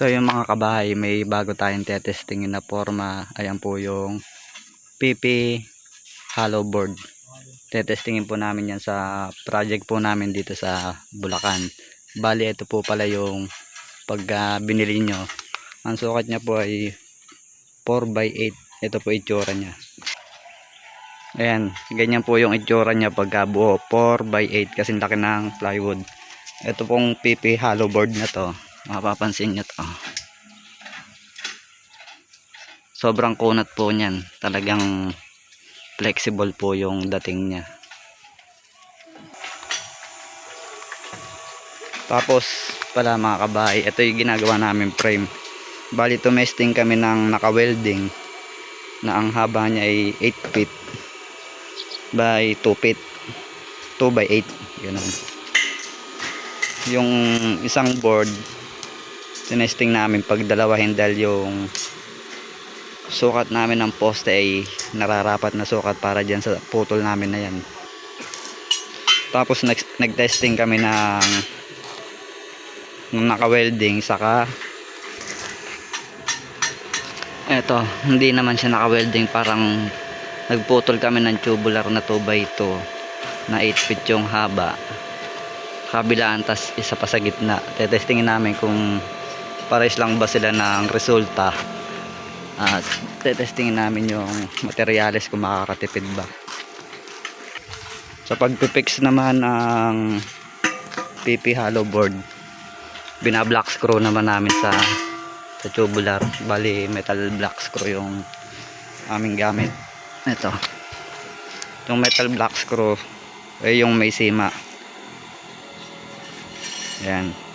So yung mga kabahay, may bago tayong tetestingin na forma. Ayan po yung PP hollow board. Tetestingin po namin yan sa project po namin dito sa Bulacan. Bali ito po pala yung pag ah, binili nyo. Ang sukat niya po ay 4x8. Ito po itsura niya. Ayan, ganyan po yung itsura niya pagka buo. 4x8 kasi laki ng plywood. Ito pong PP hollow board na to. Mapapansin nyo to. Sobrang kunat po niyan. Talagang flexible po yung dating niya. Tapos pala mga kabahay, ito yung ginagawa namin frame. Bali tumesting kami ng naka-welding na ang haba niya ay 8 feet by 2 feet 2 by 8 ganun yung isang board tinesting namin pag dalawahin dahil yung sukat namin ng poste ay nararapat na sukat para dyan sa putol namin na yan. Tapos nag, nag-testing kami ng ng naka-welding saka eto hindi naman siya naka-welding parang nagputol kami ng tubular na 2x2 na 8 feet yung haba. Kabilaan tas isa pa sa gitna. Tetestingin namin kung pares lang ba sila ng resulta? At tetestingin namin yung materyales kung makakatipid ba. Sa pagpipix naman ng PP hollow board bina black screw naman namin sa sa tubular. Bali metal black screw yung aming gamit. Ito. Yung metal black screw ay yung may sima. Yan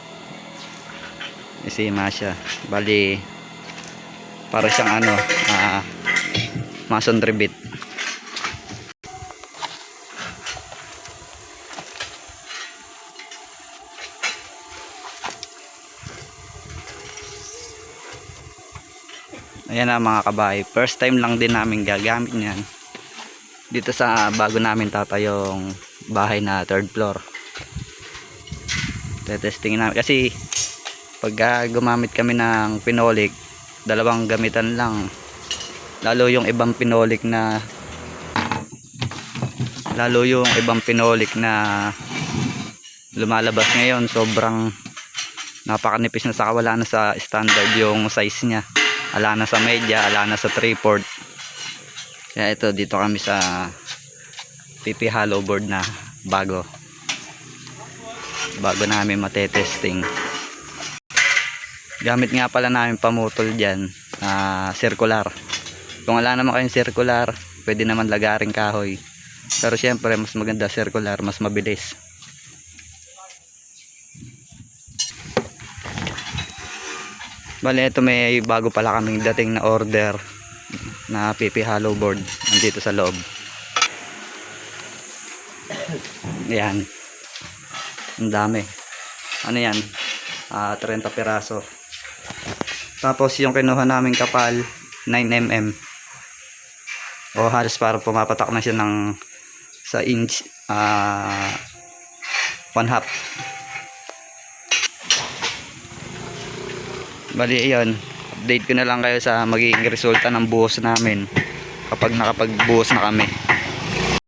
may sima siya bali para siyang ano ah mason rivet Ayan na mga kabahay. First time lang din namin gagamit niyan. Dito sa bago namin tatayong bahay na third floor. Tetestingin namin. Kasi pag ah, gumamit kami ng pinolik, dalawang gamitan lang. Lalo yung ibang pinolik na lalo yung ibang pinolik na lumalabas ngayon sobrang napakanipis na sa wala na sa standard yung size niya. Ala na sa media, ala na sa 3 port kaya ito dito kami sa PP hollow board na bago. Bago namin matetesting gamit nga pala namin pamutol dyan na circular kung wala naman kayong circular pwede naman lagaring kahoy pero syempre mas maganda circular mas mabilis Bale, ito may bago pala kaming dating na order na PP hollow board nandito sa loob. Yan. Ang dami. Ano yan? Ah, 30 piraso. Tapos yung kinuha naming kapal 9mm. O halos para pumapatak na siya ng sa inch ah one half Bali, yun. Update ko na lang kayo sa magiging resulta ng buhos namin kapag nakapagbuhos na kami.